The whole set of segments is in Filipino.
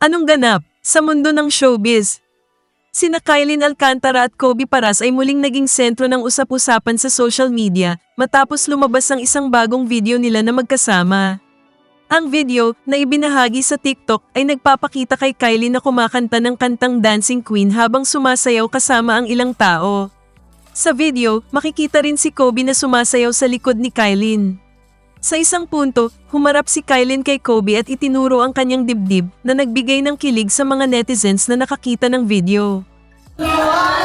Anong ganap sa mundo ng showbiz? Sina Kylie Alcantara at Kobe Paras ay muling naging sentro ng usap-usapan sa social media matapos lumabas ang isang bagong video nila na magkasama. Ang video na ibinahagi sa TikTok ay nagpapakita kay Kylie na kumakanta ng kantang Dancing Queen habang sumasayaw kasama ang ilang tao. Sa video, makikita rin si Kobe na sumasayaw sa likod ni Kylie. Sa isang punto, humarap si Kylie kay Kobe at itinuro ang kanyang dibdib na nagbigay ng kilig sa mga netizens na nakakita ng video. Dancing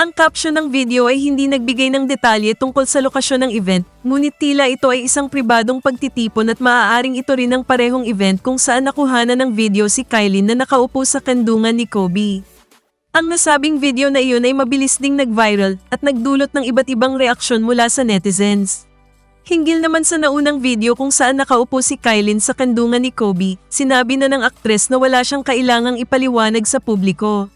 Ang caption ng video ay hindi nagbigay ng detalye tungkol sa lokasyon ng event, ngunit tila ito ay isang pribadong pagtitipon at maaaring ito rin ang parehong event kung saan nakuhanan ng video si Kylie na nakaupo sa kandungan ni Kobe. Ang nasabing video na iyon ay mabilis ding nag-viral at nagdulot ng iba't ibang reaksyon mula sa netizens. Hinggil naman sa naunang video kung saan nakaupo si Kylie sa kandungan ni Kobe, sinabi na ng aktres na wala siyang kailangang ipaliwanag sa publiko.